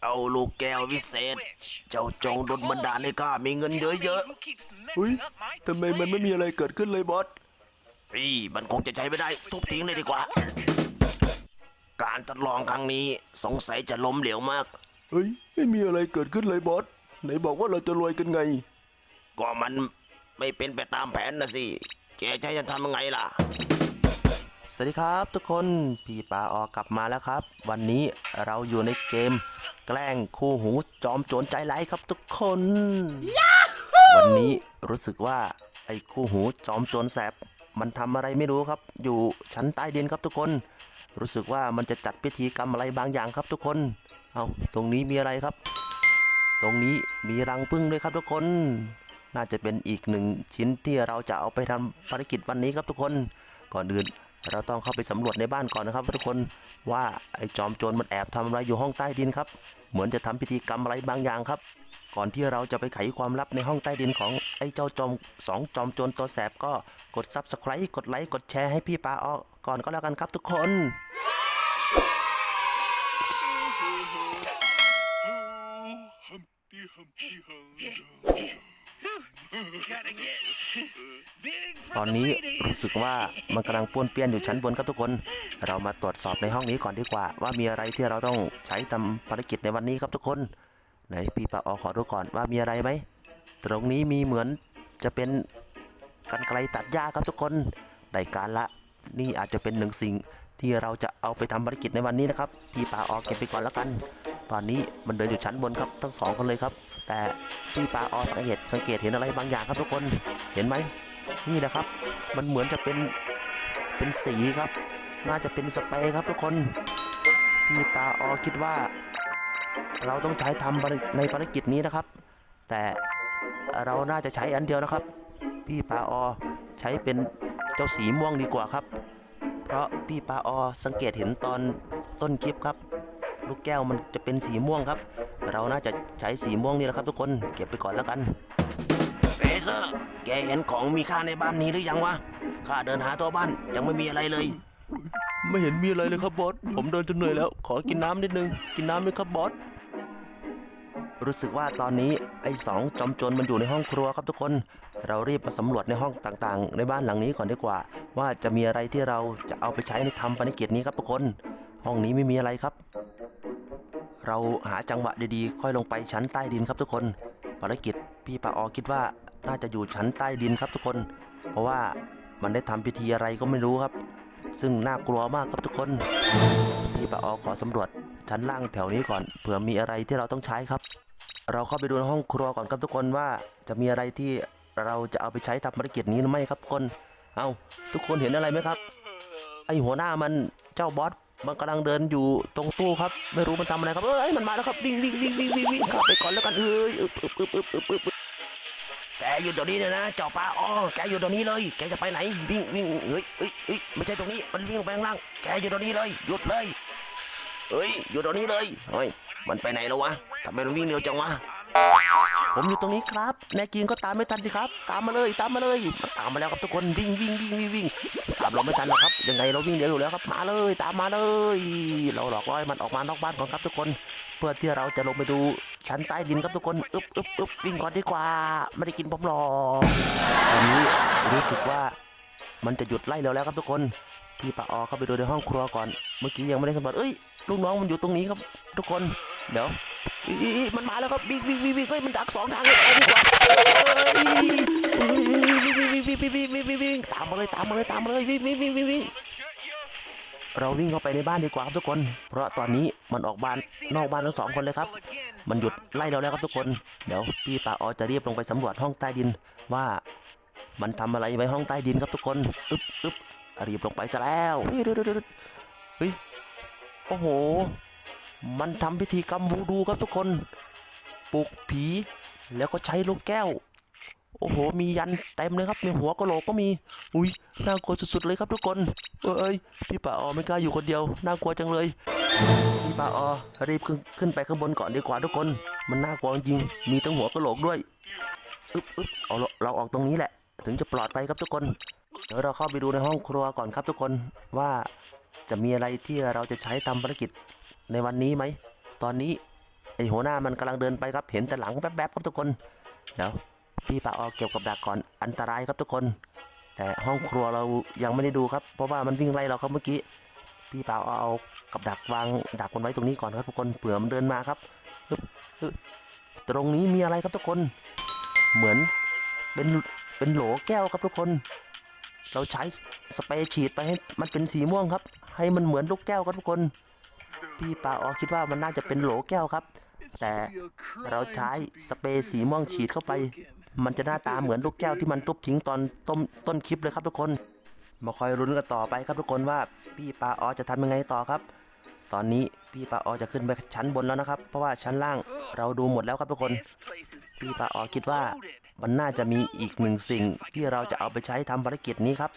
เจ้าลูกแก้ววิเศษ เจ้าจงดลบันดาลให้ข้ามีเงินเยอะเฮ้ยทำไมมันไม่มีอะไรเกิดขึ้นเลยบอสๆพี่มันคงจะใช้ไม่ได้ทุบทิ้งเลยดีกว่า การทดลองครั้งนี้สงสัยจะล้มเหลวมาก เฮ้ย ไม่มีอะไรเกิดขึ้นเลยบอสไหนบอกว่าเราจะรวยกันไง ก็มันไม่เป็นไปตามแผนนะสิแกใช้จะทำยังไงล่ะ สวัสดีครับทุกคนพี่ปาออกกลับมาแล้วครับ วันนี้เราอยู่ในเกม แกล้งคู่หูจอมโจรใจร้ายครับทุกคน วันนี้รู้สึกว่าไอ้คู่หูจอมโจรแสบมันทำอะไรไม่รู้ครับ อยู่ชั้นใต้ดินครับทุกคน รู้สึกว่ามันจะจัดพิธีกรรมอะไรบางอย่างครับทุกคน เอาตรงนี้มีอะไรครับ ตรงนี้มีรังผึ้งด้วยครับทุกคน น่าจะเป็นอีกหนึ่งชิ้นที่เราจะเอาไปทำภารกิจวันนี้ครับทุกคน ก่อนอื่น เราต้องเข้าไปสำรวจในบ้านก่อนนะครับทุกคนว่าไอ้จอมโจรมันแอบทำอะไรอยู่ห้องใต้ดินครับ เหมือนจะทำพิธีกรรมอะไรบางอย่างครับ ก่อนที่เราจะไปไขความลับในห้องใต้ดินของไอ้เจ้าจอมสองจอมโจรตัวแสบก็กด subscribe กดไลค์กดแชร์ให้พี่ปาออก่อนก็แล้วกันครับทุกคน ตอนนี้รู้สึกว่ามันกำลังป้วนเปี้ยนอยู่ชั้นบนครับทุกคน เรามาตรวจสอบในห้องนี้ก่อนดีกว่า ว่ามีอะไรที่เราต้องใช้ทำภารกิจในวันนี้ครับทุกคนไหนพี่ปาออขอดูก่อนว่ามีอะไรไหมตรงนี้มีเหมือนจะเป็นกันไกลตัดหญ้าครับทุกคนได้การละ นี่อาจจะเป็นหนึ่งสิ่งที่เราจะเอาไปทำภารกิจในวันนี้นะครับ พี่ปาออเก็บไปก่อนแล้วกัน ตอนนี้มันเดินอยู่ชั้นบนครับทั้งสองคนเลยครับ แต่พี่ปาออสังเกตสังเกตเห็นอะไรบางอย่างครับทุกคน เห็นไหม นี่นะครับ มันเหมือนจะเป็นเป็นสีครับ น่าจะเป็นสเปรย์ครับทุกคนพี่ปาออคิดว่า เราต้องใช้ทำภาในภารกิจนี้นะครับ แต่เราน่าจะใช้อันเดียวนะครับ พี่ปาออใช้เป็นเจ้าสีม่วงดีกว่าครับ เพราะพี่ปาออสังเกตเห็นตอนต้นคลิปครับ ลูกแก้วมันจะเป็นสีม่วงครับ เราน่าจะใช้สีม่วงนี่แหละครับ ทุกคนเก็บไปก่อนแล้วกันเฟเซอร์ แกเห็นของมีค่าในบ้านนี้หรือยังวะ ข้าเดินหาตัวบ้านยังไม่มีอะไรเลย ไม่เห็นมีอะไรเลยครับบอส ผมเดินจนเหนื่อยแล้ว ขอกินน้ำนิดนึง กินน้ำไหมครับบอส รู้สึกว่าตอนนี้ไอ้สองจอมโจรมันอยู่ในห้องครัวครับทุกคน เรารีบมาสำรวจในห้องต่างๆ ในบ้านหลังนี้ก่อนดีกว่า ว่าจะมีอะไรที่เราจะเอาไปใช้ในทำภารกิจนี้ครับทุกคน ห้องนี้ไม่มีอะไรครับ เราหาจังหวะดีๆ ค่อยลงไปชั้นใต้ดินครับทุกคน ภารกิจพี่ปาออคิดว่า น่าจะอยู่ชั้นใต้ดินครับทุกคน เพราะว่ามันได้ทำพิธีอะไรก็ไม่รู้ครับ ซึ่งน่ากลัวมากครับทุกคน พี่ปาออขอสำรวจชั้นล่างแถวนี้ก่อน เผื่อมีอะไรที่เราต้องใช้ครับ เราเข้าไปดูในห้องครัวก่อนครับทุกคนว่าจะมีอะไรที่เราจะเอาไปใช้ทำภารกิจนี้หรือไม่ครับทุกคน เอาทุกคนเห็นอะไรไหมครับ ไอหัวหน้ามันเจ้าบอสมันกำลังเดินอยู่ตรงตู้ครับ ไม่รู้มันทำอะไรครับ เอ้ยมันมาแล้วครับวิ่งวิ่งวิ่งวิ่งวิ่งวิ่งข้าไปก่อนแล้วกันเอ้ยอึบอึบอึบอึบอึบ อยู่ตรงนี้เลยนะเจ้าปลาอ๋อแกอยู่ตรงนี้เลย แกจะไปไหน วิ่งวิ่งเฮ้ยเฮ้ยเฮ้ยไม่ใช่ตรงนี้มันวิ่งไปข้างล่างแกอยู่ตรงนี้เลย หยุดเลยเฮ้ยอยู่ตรงนี้เลยเฮ้ยมันไปไหนแล้ววะทำไมมันวิ่งเร็วจังวะ ผมอยู่ตรงนี้ครับแน่กินก็ตามไม่ทันสิครับ ตามมาเลยตามมาเลยตามมาแล้วครับทุกคนวิ่งวิ่งวิ่งวิ่งวิ่งตามเราไม่ทันหรอกครับ ยังไงเราวิ่งเร็วอยู่แล้วครับมาเลย ตามมาเลย เราหลอกล่อให้มันออกมานอกบ้านก่อนครับทุกคน เพื่อที่เราจะลงไปดูชั้นใต้ดินครับทุกคนอึบอึบอึบวิ่งก่อนดีกว่า ไม่ได้กินผมหรอกตอนนี้รู้สึกว่ามันจะหยุดไล่เราแล้วครับทุกคนพี่ปะออเข้าไปดูในห้องครัวก่อน เมื่อกี้ยังไม่ได้สำรวจเอ้ยลูกน้องมันอยู่ตรงนี้ครับ ทุกคน เดี๋ยว มันมาแล้วครับวิ่งวิ่งวิ่งวิ่งเฮ้ยมันดักสองทางเลยเอาดีกว่าวิ่งวิ่งวิ่งวิ่งวิ่งวิ่งวิ่งตามมาเลยตามมาเลยตามมาเลยวิ่งวิ่งวิ่งวิ่งวิ่งเราวิ่งเข้าไปในบ้านดีกว่าครับทุกคน เพราะตอนนี้มันออกบ้านนอกบ้านทั้งสองคนเลยครับ มันหยุดไล่เราแล้วครับทุกคน เดี๋ยวพี่ป่าออจะรีบลงไปสำรวจห้องใต้ดินว่ามันทำอะไรไว้ห้องใต้ดินครับทุกคน อึ๊บอึ๊บรีบลงไปซะแล้ว เฮ้ย โอ้โห มันทำพิธีกรรมวูดูครับทุกคนปลุกผีแล้วก็ใช้ลูกแก้ว โอ้โห มียันเต็มเลยครับมีหัวกะโหลกก็มี อุ้ยน่ากลัวสุดๆเลยครับทุกคน เอ้ยพี่ป่าออไม่กล้าอยู่คนเดียว น่ากลัวจังเลย พี่ป่าออรีบขึ้นขึ้นไปข้างบนก่อนดีกว่าทุกคน มันน่ากลัวจริง มีทั้งหัวกะโหลกด้วยอึ๊บอึ๊บเอาเราเราออกตรงนี้แหละ ถึงจะปลอดภัยครับทุกคน เดี๋ยวเราเข้าไปดูในห้องครัวก่อนครับทุกคนว่าจะมีอะไรที่เราจะใช้ทำภารกิจ ในวันนี้ไหม ตอนนี้ไอหัวหน้ามันกำลังเดินไปครับ เห็นแต่หลังแวบๆครับทุกคน เดี๋ยวพี่ปาออเก็บกับดักก่อนอันตรายครับทุกคน แต่ห้องครัวเรายังไม่ได้ดูครับ เพราะว่ามันวิ่งไล่เราครับเมื่อกี้พี่ปาออเอากับดักวางดักมันไว้ตรงนี้ก่อนครับทุกคนเผื่อมันเดินมาครับตรงนี้มีอะไรครับทุกคน เหมือนเป็นเป็นโหลแก้วครับทุกคน เราใช้สเปรย์ฉีดไปให้มันเป็นสีม่วงครับ ให้มันเหมือนลูกแก้วครับทุกคน พี่ปาออคิดว่ามันน่าจะเป็นโหลแก้วครับ แต่เราใช้สเปรย์สีม่วงฉีดเข้าไป มันจะหน้าตาเหมือนลูกแก้วที่มันทุบทิ้งตอนต้มต้นคลิปเลยครับทุกคน มาคอยรุ้นกันต่อไปครับทุกคนว่าพี่ปาออจะทำยังไงต่อครับ ตอนนี้พี่ปาออจะขึ้นไปชั้นบนแล้วนะครับ เพราะว่าชั้นล่างเราดูหมดแล้วครับทุกคน พี่ปาออคิดว่ามันน่าจะมีอีกหนึ่งสิ่งที่เราจะเอาไปใช้ทำภารกิจนี้ครับ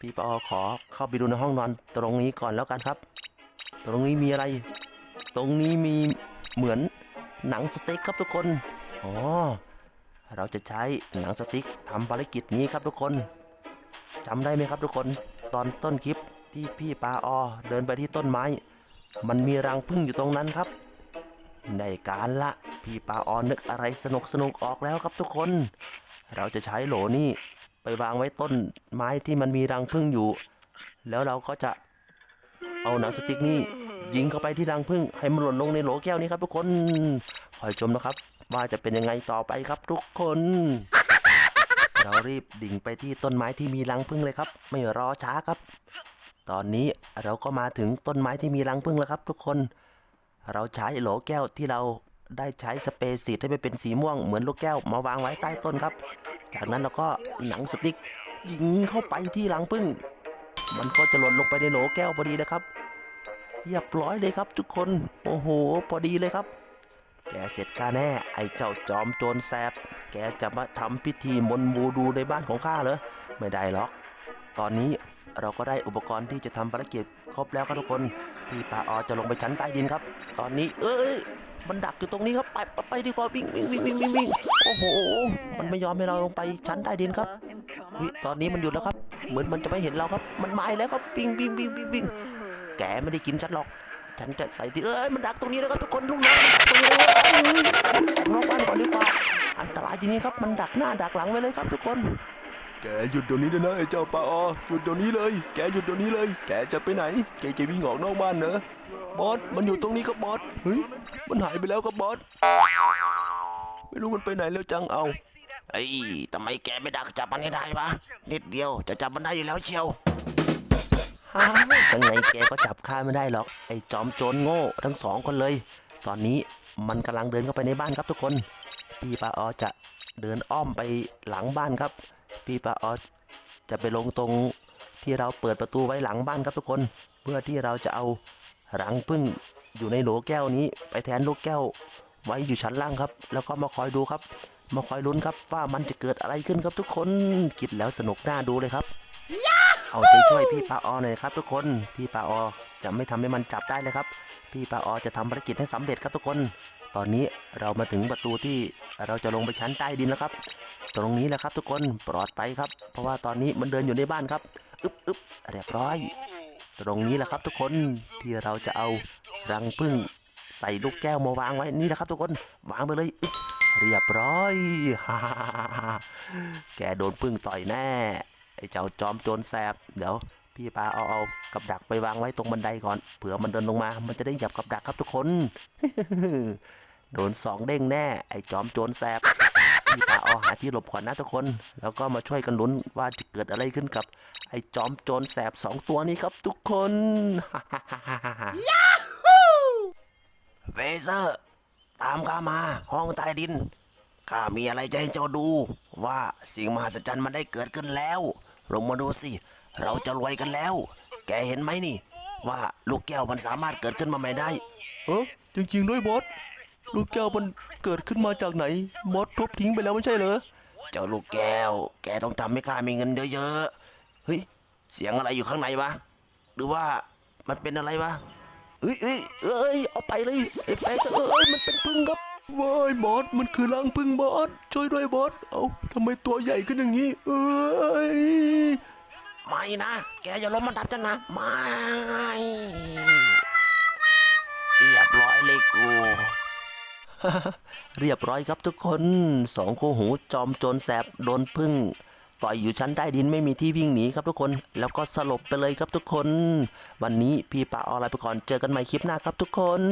พี่ปาออขอเข้าไปดูในห้องนอนตรงนี้ก่อนแล้วกันครับ ตรงนี้มีอะไร ตรงนี้มีเหมือนหนังสเต็กครับทุกคน อ๋อ เราจะใช้หนังสติ๊กทำภารกิจนี้ครับทุกคนจำได้ไหมครับทุกคน ตอนต้นคลิปที่พี่ปาออเดินไปที่ต้นไม้ มันมีรังผึ้งอยู่ตรงนั้นครับ ในการละพี่ปาออนึกอะไรสนุกสนุกออกแล้วครับทุกคน เราจะใช้โหลนี่ไปวางไว้ต้นไม้ที่มันมีรังผึ้งอยู่ แล้วเราก็จะ เอาหนังสติ๊กนี่ยิงเข้าไปที่รังผึ้งให้มันหล่นลงในโหลแก้วนี้ครับ ทุกคนคอยชมนะครับ ว่าจะเป็นยังไงต่อไปครับ ทุกคน เรารีบดิ่งไปที่ต้นไม้ที่มีรังผึ้งเลยครับ ไม่รอช้าครับ ตอนนี้เราก็มาถึงต้นไม้ที่มีรังผึ้งแล้วครับ ทุกคน เราใช้โหลแก้วที่เราได้ใช้สเปรย์สีดให้มันเป็นสีม่วงเหมือนลูกแก้วมาวางไว้ใต้ต้นครับ จากนั้นเราก็หนังสติ๊กยิงเข้าไปที่รังผึ้ง มันก็จะหล่นลงไปในโหลแก้วพอดีนะครับเรียบร้อยเลยครับทุกคน โอ้โห พอดีเลยครับ แกเสร็จข้าแน่ ไอ้เจ้าจอมโจรแสบ แกจะมาทำพิธีมนต์วูดูในบ้านของข้าเหรอ ไม่ได้หรอก ตอนนี้เราก็ได้อุปกรณ์ที่จะทำภารกิจครบแล้วครับทุกคน พี่ปาออจะลงไปชั้นใต้ดินครับ ตอนนี้เอ้ย มันดักอยู่ตรงนี้ครับ ไปไปไปดีกว่าวิ่งวิ่งวิ่งวิ่งวิ่งโอ้โห มันไม่ยอมให้เราลงไปชั้นใต้ดินครับฮ้ยตอนนี้มันหยุดแล้วครับ มือนมันจะไม่เห็นเราครับ มันมาอีกแล้วครับวิ่งวิ่งวิ่งวิ่งวิ่งแกไม่ได้กินฉันหรอก ฉันจะใส่ที่เอ้ยมันดักตรงนี้แล้วครับทุกคนลูกน้องมันดักตรงนี้แล้วเอ้ยนอกบ้านก่อนดีกว่าอันตรายจริงๆครับ มันดักหน้าดักหลังไว้เลยครับทุกคน แกหยุดเดี๋ยวนี้เลยนะไอ้เจ้าปลาออหยุดเดี๋ยวนี้เลย แกหยุดเดี๋ยวนี้เลย แกจะไปไหน แกจะวิ่งออกนอกบ้านเหรอบอสมันอยู่ตรงนี้ครับบอสเฮ้ยมันหายไปแล้วครับบอสไม่รู้มันไปไหนแล้วจังเอา ไอ้ยทำไมแกไม่ดักจับมันให้ได้วะนิดเดียวจะจับมันได้อยู่แล้วเชียวฮ่ายังไงแกก็จับข้าไม่ได้หรอกไอ้จอมโจรโง่ทั้งสองคนเลย ตอนนี้มันกำลังเดินเข้าไปในบ้านครับทุกคน พี่ปาออจะเดินอ้อมไปหลังบ้านครับ พี่ปาออจะไปลงตรงที่เราเปิดประตูไว้หลังบ้านครับทุกคน เพื่อที่เราจะเอารังพึ่งอยู่ในโหลแก้วนี้ ไปแทนลูกแก้ว ไว้อยู่ชั้นล่างครับ แล้วก็มาคอยดูครับ มาคอยลุ้นครับว่ามันจะเกิดอะไรขึ้นครับทุกคนคิดแล้วสนุกน่าดูเลยครับ เอาใจช่วยพี่ปาออหน่อยครับ ทุกคนพี่ปาออจะไม่ทำให้มันจับได้เลยครับ พี่ปาออจะทำภารกิจให้สำเร็จครับทุกคน ตอนนี้เรามาถึงประตูที่เราจะลงไปชั้นใต้ดินแล้วครับ ตรงนี้แหละครับ ทุกคนปลอดภัยครับ เพราะว่าตอนนี้มันเดินอยู่ในบ้านครับอึ๊บอึ๊บเรียบร้อย ตรงนี้แหละครับ ทุกคนที่เราจะเอารังผึ้งใส่ลูกแก้วมาวางไว้นี่แหละครับ ทุกคนวางไปเลยอึ๊บ เรียบร้อยฮ่าฮ่าฮ่าฮ่าแกโดนผึ้งต่อยแน่ ไอ้เจ้าจอมโจรแสบ เดี๋ยว พี่ปาเอาเอากับดักไปวางไว้ตรงบันไดก่อน เผื่อมันเดินลงมา มันจะได้หยับกับดักครับทุกคน โดนสองเด้งแน่ ไอ้จอมโจรแสบ พี่ปาเอาหาที่หลบก่อนนะทุกคน แล้วก็มาช่วยกันลุ้นว่าจะเกิดอะไรขึ้นกับ ไอ้จอมโจรแสบสองตัวนี้ครับทุกคนเฟเซอร์ ตามข้ามาห้องใต้ดินข้ามีอะไรจะให้เจ้าดู ว่าสิ่งมหัศจรรย์มันได้เกิดขึ้นแล้ว ลงมาดูสิ เราจะรวยกันแล้ว แกเห็นไหมนี่ ว่าลูกแก้วมันสามารถเกิดขึ้นมาใหม่ได้เออจริงๆด้วยบอสลูกแก้วมันเกิดขึ้นมาจากไหนมอสทุบทิ้งไปแล้วไม่ใช่เหรอเจ้าลูกแก้ว แกต้องทำให้ข้ามีเงินเยอะๆเฮ้ยเสียงอะไรอยู่ข้างในวะหรือว่ามันเป็นอะไรวะ เอ้ยเอ้ยเอ้ยเอาไปเลยไอ้แฟนเอ้ยมันเป็นพึ่งครับว้ายบอสมันคือรังพึ่งบอสช่วยด้วยบอสเอาทำไมตัวใหญ่ขึ้นอย่างนี้ เอ้ยไม่นะแกอย่าล้มมันดับจันนะไม่เรียบร้อยเลยกูเรียบร้อยครับทุกคนสองคู่หูจอมโจรแสบโดนพึ่ง ต่อยอยู่ชั้นใต้ดินไม่มีที่วิ่งหนีครับทุกคน แล้วก็สลบไปเลยครับทุกคน วันนี้พี่ปาออนไลน์ไปก่อนเจอกันใหม่คลิปหน้าครับทุกคน